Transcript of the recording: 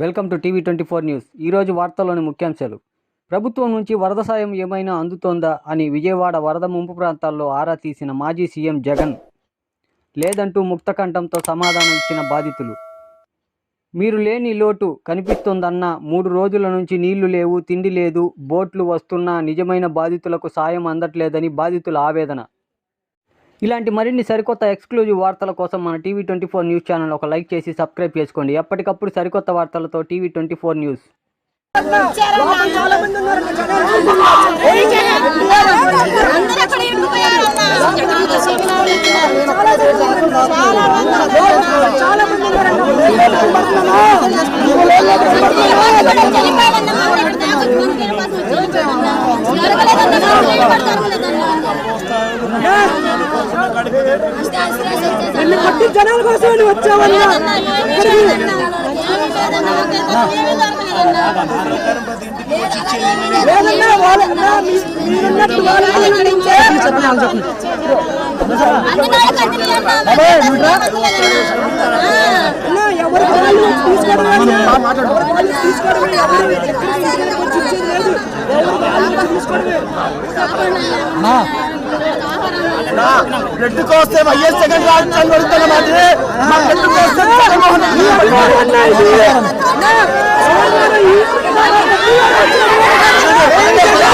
Welcome to TV twenty four news. ఈరోజు వార్తల్లోని ముఖ్యాంశాలు. ప్రభుత్వం నుంచి వరద సాయం ఏమైనా అందుతోందా అని విజయవాడ వరద ముంపు ప్రాంతాల్లో ఆరా తీసిన మాజీ సీఎం జగన్. లేదంటూ ముక్తకంఠంతో సమాధానం ఇచ్చిన బాధితులు. మీరు లేని లోటు కనిపిస్తోందన్న మూడు రోజుల నుంచి నీళ్ళు లేవు తిండి లేదు బోట్లు వస్తున్నా నిజమైన బాధితులకు సాయం అందట్లేదని బాధితుల ఆవేదన. ఇలాంటి మరిన్ని సరికొత్త ఎక్స్క్లూజివ్ వార్తల కోసం మన TV twenty four news channel ఒక లైక్ చేసి సబ్స్క్రైబ్ చేసుకోండి. ఎప్పటికప్పుడు సరికొత్త వార్తలతో టీవీ ట్వంటీ ఫోర్ న్యూస్. చాలా నిన్ను ఇరుక్కుపోయారు. కొట్టి జనాల కోసం వచ్చావన్నా లేదన్నా వాళ్ళ మీరున్నట్టు వాళ్ళ అందుకని కదిలి అన్న. ఆ. వాళ్ళు తీసుకోవడం అన్నా. వాళ్ళు తీసుకోవడమే, ఎవరి ఎక్కడికి తీసుకోవడమే. బ్లడ్ కోసం హయ్యర్ సెకండ్ రాజకీయాలు పడుతున్న మాత్రమే మా బ్లడ్ కోసం జగన్మోహన్ రెడ్డి